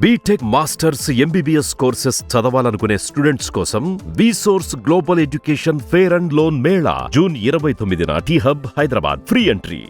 BTech masters MBBS courses చదవాలనుకునే students కోసం source global education fair and loan mela June ఇరవై తొమ్మిదిన T hub Hyderabad free entry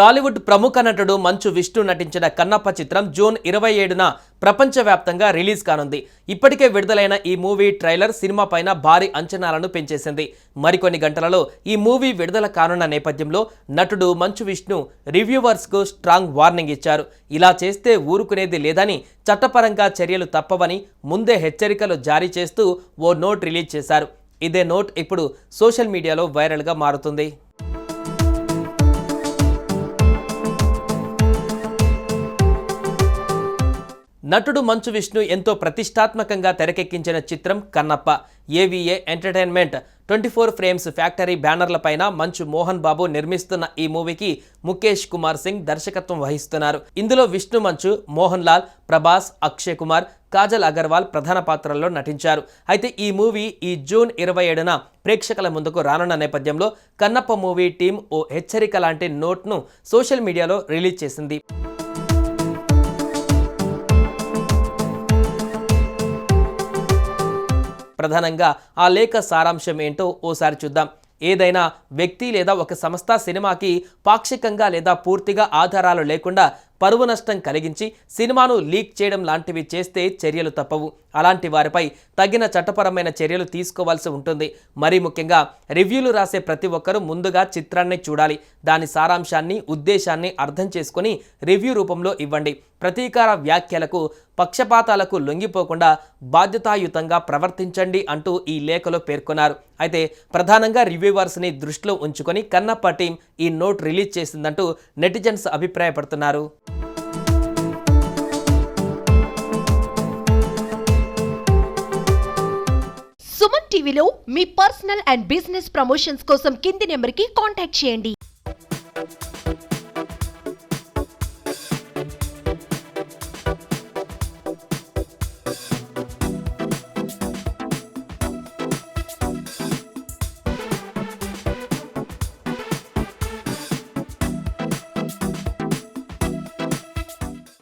Tollywood ప్రముఖ నటుడు మంచు విష్ణు నటించిన కన్నప్ప చిత్రం జూన్ ఇరవై ఏడున ప్రపంచవ్యాప్తంగా రిలీజ్ కానుంది. ఇప్పటికే విడుదలైన ఈ మూవీ ట్రైలర్ సినిమా పైన భారీ అంచనాలను పెంచేసింది. మరికొన్ని గంటలలో ఈ మూవీ విడుదల కానున్న నేపథ్యంలో నటుడు మంచు విష్ణు రివ్యూవర్స్కు స్ట్రాంగ్ వార్నింగ్ ఇచ్చారు. ఇలా చేస్తే ఊరుకునేది లేదని చట్టపరంగా చర్యలు తప్పవని ముందే హెచ్చరికలు జారీ చేస్తూ ఓ నోట్ రిలీజ్ చేశారు. ఇదే నోట్ ఇప్పుడు సోషల్ మీడియాలో వైరల్గా మారుతుంది. నటుడు మంచు విష్ణు ఎంతో ప్రతిష్టాత్మకంగా తెరకెక్కించిన చిత్రం Kannappa. AVA entertainment. Twenty four frames factory బ్యానర్లపైన Manchu Mohan బాబు నిర్మిస్తున్న ఈ మూవీకి ముఖేష్ కుమార్ సింగ్ దర్శకత్వం వహిస్తున్నారు. ఇందులో విష్ణు మంచు మోహన్ లాల్ ప్రభాస్ అక్షయ్ కుమార్ కాజల్ అగర్వాల్ ప్రధాన పాత్రల్లో నటించారు. అయితే ఈ మూవీ ఈ జూన్ ఇరవై ఏడున ప్రేక్షకుల ముందుకు రానున్న నేపథ్యంలో కన్నప్ప మూవీ టీం ఓ హెచ్చరిక లాంటి నోట్ను సోషల్ మీడియాలో రిలీజ్ చేసింది. ప్రధానంగా ఆ లేఖ సారాంశం ఏంటో ఓసారి చూద్దాం. ఏదైనా వ్యక్తి లేదా ఒక సంస్థ సినిమాకి పాక్షికంగా లేదా పూర్తిగా ఆధారాలు లేకుండా పరువు నష్టం కలిగించి సినిమాను లీక్ చేయడం లాంటివి చేస్తే చర్యలు తప్పవు. అలాంటి వారిపై తగిన చట్టపరమైన చర్యలు తీసుకోవాల్సి ఉంటుంది. మరీ ముఖ్యంగా రివ్యూలు రాసే ప్రతి ఒక్కరూ ముందుగా చిత్రాన్ని చూడాలి. దాని సారాంశాన్ని ఉద్దేశాన్ని అర్థం చేసుకొని రివ్యూ రూపంలో ఇవ్వండి. ప్రతీకార వ్యాఖ్యలకు పక్షపాతాలకు లొంగిపోకుండా బాధ్యతాయుతంగా ప్రవర్తించండి అంటూ ఈ లేఖలో పేర్కొన్నారు. అయితే ప్రధానంగా రివ్యూవర్స్ని దృష్టిలో ఉంచుకొని కన్నప్ప టీం ఈ నోట్ రిలీజ్ చేసిందంటూ నెటిజన్స్ అభిప్రాయపడుతున్నారు. సుమన్ టీవీలో మీ పర్సనల్ అండ్ బిజినెస్ ప్రమోషన్స్ కోసం కింది నెంబర్కి కాంటాక్ట్ చేయండి.